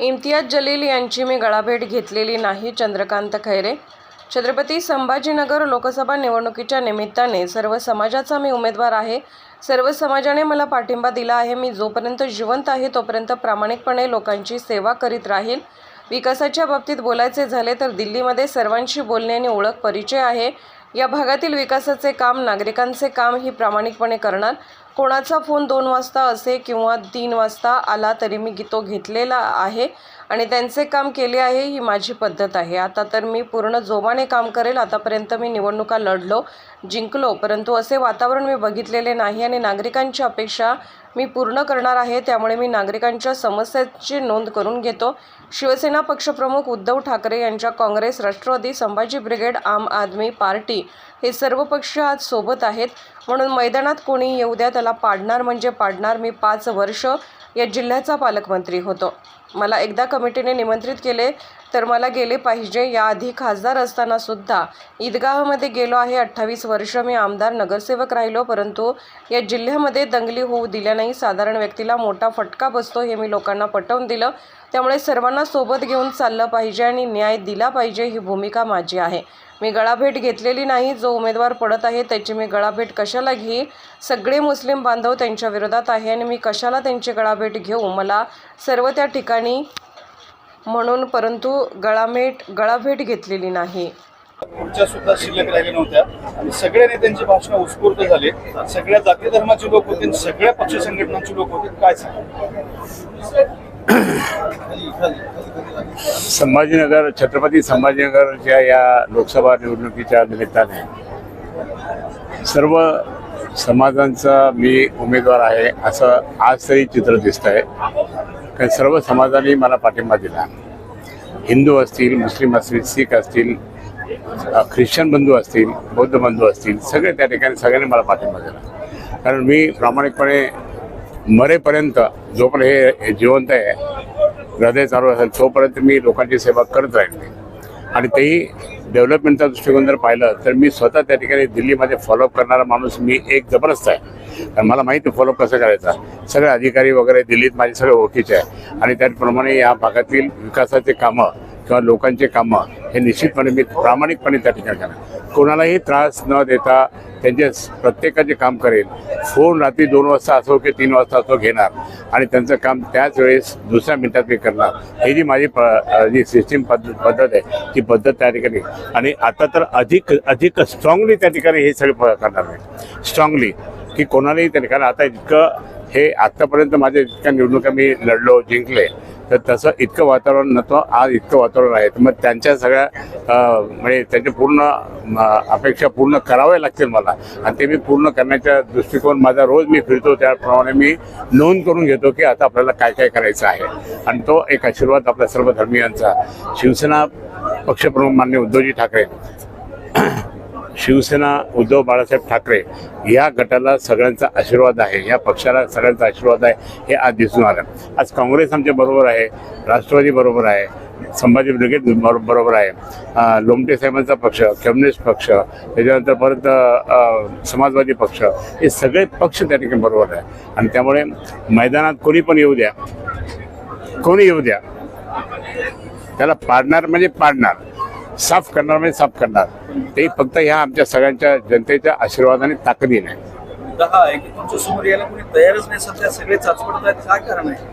इम्तियाज जलील यांची मी गळाभेट घेतलेली नाही चंद्रकांत खैरे. छत्रपती संभाजीनगर लोकसभा निवडणुकीच्या निमित्ताने सर्व समाजाचा मी उमेदवार आहे. सर्व समाजाने मला पाठिंबा दिला आहे. मी जोपर्यंत जिवंत आहे तोपर्यंत प्रामाणिकपणे लोकांची सेवा करीत राहील. विकासाच्या बाबतीत बोलायचे झाले तर दिल्लीमध्ये सर्वांशी बोलणे आणि ओळख परिचय आहे. या भागातील विकासाचे काम नागरिकांचे काम ही प्रामाणिकपणे करणार. कोणाचा फोन दोन वाजता असे किंवा तीन वाजता आला तरी मी गीतो घेतलेला आहे. आणि त्यांचे काम केले आहे ही माझी पद्धत आहे. आता तर मी पूर्ण जोमाने काम करेल. आतापर्यंत मी निवडणुका लढलो जिंकलो परंतु असे वातावरण मी बघितलेले नाही आणि नागरिकांची अपेक्षा मी पूर्ण करणार आहे त्यामुळे मी नागरिकांच्या समस्यांची नोंद करून घेतो. शिवसेना पक्षप्रमुख उद्धव ठाकरे यांच्या काँग्रेस राष्ट्रवादी संभाजी ब्रिगेड आम आदमी पार्टी हे सर्व पक्ष आज सोबत आहेत. म्हणून मैदानात कोणी येऊ द्या त्याला पाडणार म्हणजे पाडणार. मी पाच वर्ष या जिल्ह्याचा पालकमंत्री होतो. मला एकदा कमिटीने निमंत्रित केले. तर मला गेले पाहिजे. याआधी खासदार असताना सुद्धा ईदगाहमध्ये गेलो आहे. अठ्ठावीस वर्ष मी आमदार नगरसेवक राहिलो परंतु या जिल्ह्यामध्ये दंगली होऊ दिल्या नाही. साधारण व्यक्तीला मोठा फटका बसतो हे मी लोकांना पटवून दिलं. त्यामुळे सर्वांना सोबत घेऊन चाललं पाहिजे आणि न्याय दिला पाहिजे ही भूमिका माझी आहे. मी गळाभेट घेतलेली नाही. जो उमेदवार पडत आहे त्याची मी गळाभेट कशाला घेईल सगळे मुस्लिम बांधव त्यांच्या विरोधात आहे आणि मी कशाला त्यांची गळाभेट घेऊ? मला सर्व त्या ठिकाणी म्हणून परंतु गळाभेट गळाभेट घेतलेली नाही. खुर्च्या सुद्धा शिल्लक राहिल्या नव्हत्या. आणि सगळ्या नेत्यांची भाषणं उत्स्फूर्त झाले सगळ्या जाती धर्माचे लोक होते सगळ्या पक्ष संघटनांचे लोक होते. काय संभाजीनगर छत्रपती संभाजीनगरच्या या लोकसभा निवडणुकीच्या निमित्ताने सर्व समाजांचा मी उमेदवार आहे असं आज तरी चित्र दिसत आहे सर्व समाजाने मला पाठिंबा दिला. हिंदू असतील मुस्लिम असतील शीख असतील ख्रिश्चन बंधू असतील बौद्ध बंधू असतील सगळे त्या ठिकाणी सगळ्यांनी मला पाठिंबा दिला. कारण मी प्रामाणिकपणे मरेपर्यंत जोपर्यंत हे जिवंत आहे हृदय चालू असेल तोपर्यंत मी लोकांची सेवा करत राहील आणि तेही डेव्हलपमेंटचा दृष्टिकोन जर पाहिलं तर मी स्वतः त्या ठिकाणी दिल्लीमध्ये फॉलोअप करणारा माणूस मी एक जबरदस्त आहे. कारण मला माहिती फॉलोअप कसं करायचा. सगळे अधिकारी वगैरे दिल्लीत माझे सगळे ओळखीचे आहे आणि त्याचप्रमाणे या भागातील विकासाचे कामं किंवा लोकांचे कामं हे निश्चितपणे मी प्रामाणिकपणे त्या ठिकाणी करणार. कोणालाही त्रास न देता त्यांचे प्रत्येकाचे काम करेल. फोन रात्री दोन वाजता असो की तीन वाजता असो घेणार. आणि त्यांचं काम त्याच वेळेस दुसऱ्या मिनिटात मी करणार. ही जी माझी प जी सिस्टीम पद्धत पद्धत आहे ती पद्धत त्या ठिकाणी. आणि आता तर अधिक अधिक स्ट्रॉंगली त्या ठिकाणी हे सगळे प- करणार आहे स्ट्रॉंगली की कोणालाही त्याने कारण आता इतकं हे आत्तापर्यंत माझ्या इतक्या निवडणुका मी लढलो जिंकले तर तसं इतकं वातावरण नव्हतं आज इतकं वातावरण आहे. तर मग त्यांच्या सगळ्या म्हणजे त्यांच्या पूर्ण अपेक्षा पूर्ण कराव्या लागतील मला. आणि ते मी पूर्ण करण्याच्या दृष्टिकोन माझा रोज मी फिरतो त्याप्रमाणे मी नोंद करून घेतो की आता आपल्याला काय काय करायचं आहे. आणि तो एक आशीर्वाद आपल्या सर्व धर्मियांचा. शिवसेना पक्षप्रमुख मान्य उद्धवजी ठाकरे. शिवसेना उद्धव बाळासाहेब ठाकरे या गटाला सगळ्यांचा आशीर्वाद आहे या पक्षाला सगळ्यांचा आशीर्वाद आहे हे आज दिसून आलं. आज काँग्रेस आमच्या बरोबर आहे राष्ट्रवादी बरोबर आहे संभाजी ब्रिगेड बरोबर आहे. लोमटे साहेबांचा पक्ष कम्युनिस्ट पक्ष त्याच्यानंतर परत समाजवादी पक्ष हे सगळे पक्ष त्या ठिकाणी बरोबर आहे. आणि त्यामुळे मैदानात कोणी पण येऊ द्या कोणी येऊ द्या त्याला पाडणार म्हणजे पाडणार. साफ करणार म्हणजे साफ करणार. ते फक्त ह्या आमच्या सगळ्यांच्या जनतेच्या आशीर्वादाने ताकदीने.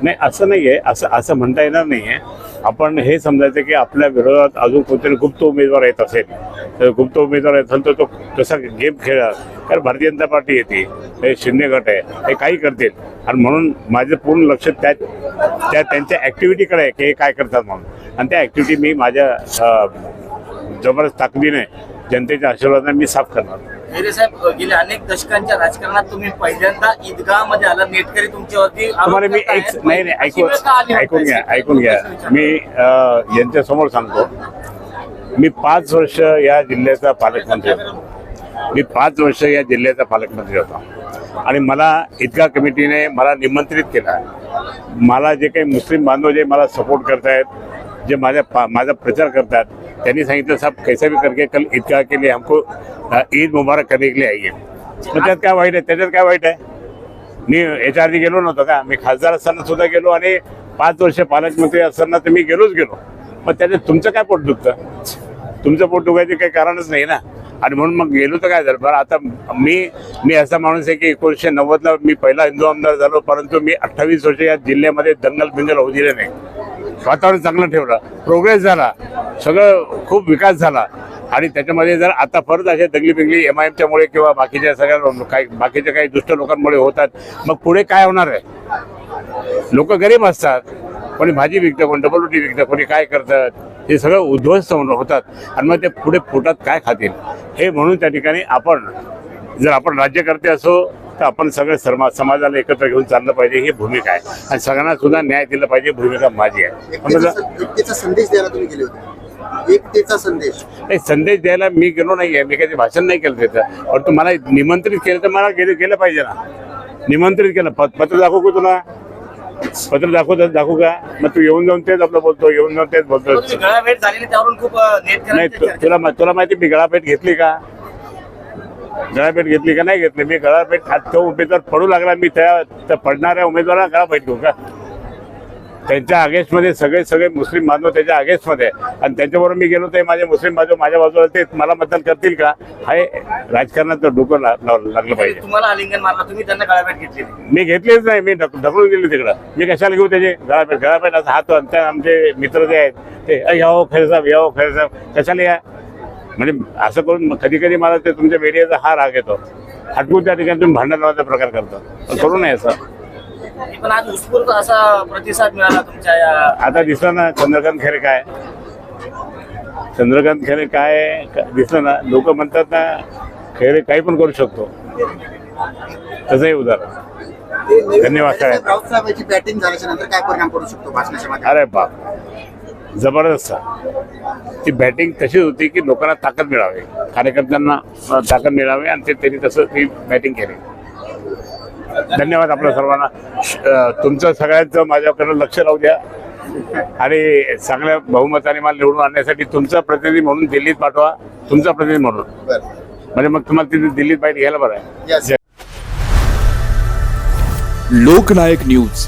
नाही असं नाही आहे? असं असं म्हणता येणार नाही आहे आपण हे समजायचं की आपल्या विरोधात अजून कोणतरी गुप्त उमेदवार येत असेल. तर गुप्त उमेदवार येत असेल तर तो कसा गेम खेळा कारण भारतीय जनता पार्टी येते. हे शिंदे गट आहे. हे काही करतील. आणि म्हणून माझं पूर्ण लक्ष त्या त्या त्यांच्या ॲक्टिव्हिटीकडे आहे की हे काय करतात म्हणून. आणि त्या ॲक्टिव्हिटी मी माझ्या जबरदस्त ताकदीने जनतेच्या आशीर्वादाने मी साफ करणार. खैरे साहेब गेल्या अनेक दशकांच्या राजकारणात तुम्ही पहिल्यांदा ईदगाहमध्ये आला. नेटकरी तुमच्यावरती तुम्हाला मी. एक नाही नाही ऐकून ऐकून घ्या? ऐकून घ्या. मी यांच्यासमोर सांगतो. मी पाच वर्ष या जिल्ह्याचा पालकमंत्री होतो. मी पाच वर्ष या जिल्ह्याचा पालकमंत्री होतो. आणि मला इतका कमिटीने मला निमंत्रित केला. मला जे काही मुस्लिम बांधव जे मला सपोर्ट करतायत जे माझ्या पा- माझा प्रचार करतात त्यांनी सांगितलं साहेब कैसा भी करके कल ईदगाह के लिए हमको ईद मुबारक करने के लिए आइए। मग त्यात काय वाईट आहे? त्याच्यात काय वाईट आहे? मी याच्या आधी गेलो नव्हतो का? मी खासदार असताना सुद्धा गेलो आणि पाच वर्ष पालकमंत्री असताना तर मी गेलोच गेलो. मग त्याच्यात तुमचं काय पोट दुखतं? तुमचं पोट दुखायचं काही कारणच नाही ना? आणि म्हणून मग गेलो तर काय झालं? बरं आता मी मी असा माणूस आहे की एकोणीसशे नव्वदला मी पहिला हिंदू आमदार झालो परंतु मी अठ्ठावीस वर्ष या जिल्ह्यामध्ये दंगल बिंगल होऊ दिले नाही. वातावरण चांगलं ठेवलं प्रोग्रेस झाला सगळं खूप विकास झाला. आणि त्याच्यामध्ये जर आता परत अशा दंगली बिंगली एम आय एमच्यामुळे किंवा बाकीच्या सगळ्या काही बाकीच्या काही दुष्ट लोकांमुळे होतात मग पुढे काय होणार आहे? लोक गरीब असतात कोणी भाजी विकतं कोणी डबल रोटी विकतं कोणी काय करतात हे सगळं उद्ध्वस्त होतात. आणि मग ते पुढे पोटात काय खातील? हे म्हणून त्या ठिकाणी आपण जर आपण राज्यकर्ते असो तर आपण सगळे समा समाजाला एकत्र घेऊन चाललं पाहिजे ही भूमिका आहे. आणि सगळ्यांना सुद्धा न्याय दिला पाहिजे भूमिका माझी आहे. एकतेचा संदेश द्यायला तुम्ही गेले होते. एकतेचा संदेश. नाही संदेश द्यायला मी गेलो नाहीये मी काही भाषण नाही केलं त्याचं पण तू मला निमंत्रित केलं तर मला गेलं गेलं पाहिजे ना. निमंत्रित केलं. प- पत्र दाखवू का तुला? पत्र दाखवू दाखवू का? मग तू येऊन जाऊन तेच आपलं बोलतो येऊन जाऊन तेच बोलतो. तुम्ही गळाभेट झालेली त्यावरून खूप अ, नाही तुला तुला माहिती मी गळापेट घेतली का? गळापेट घेतली का नाही घेतली मी गळापेट हा तो उमेदवार पडू लागला मी त्या पडणाऱ्या उमेदवाराला गळापेट घेऊ का त्यांच्या अगेन्स्टमध्ये सगळे सगळे मुस्लिम बांधव त्याच्या अगेन्स्टमध्ये. आणि त्यांच्याबरोबर मी गेलो ते माझे मुस्लिम बांधव माझ्या बाजूला ते मला मतदान करतील का हे राजकारणात डोकं लागलं पाहिजे तुम्हाला आलिंगन मारला तुम्ही त्यांना गळाभेट घेतली. मी घेतलीच नाही मी ढक- ढकलून दिली तिकडं मी कशाला घेऊ त्याचे गळापेट गळापेट असं हात आणि आमचे मित्र जे आहेत ते "अ, यावं खैर साहेब यावं खैर साहेब कशाला या म्हणजे असं करून कधी कधी मला ते तुमच्या मीडियाचा हा राग येतो. हटकून त्या ठिकाणी तुम्ही भांडण लावायचा प्रकार करता. पण करू नये असं. पण आज उत्स्फूर्त असा प्रतिसाद मिळाला तुमच्या या आता दिसलं ना चंद्रकांत खैरे काय? चंद्रकांत खैरे काय क- दिसलं ना लोक म्हणतात ना खैरे काही पण करू शकतो. तसंही उदाहरण. धन्यवाद, साहेब. राऊत साहेबांची बॅटिंग झाल्याच्यानंतर काय परिणाम पडू शकतो भाषणाच्या अरे बाप. जबरदस्त. ती बॅटिंग तशीच होती की लोकांना ताकद मिळावी. कार्यकर्त्यांना ताकद मिळावी आणि ते त्यांनी तसं ती बॅटिंग केली. धन्यवाद आपल्या सर्वांना. तुमचं सगळ्यांचं माझ्याकडे लक्ष राहू द्या. आणि चांगल्या बहुमताने मला निवडून आणण्यासाठी तुमचा प्रतिनिधी म्हणून दिल्लीत पाठवा. तुमचा प्रतिनिधी म्हणून. म्हणजे मग तुम्हाला तिथे दिल्लीत बाईट घ्यायला बरं आहे. लोकनायक न्यूज.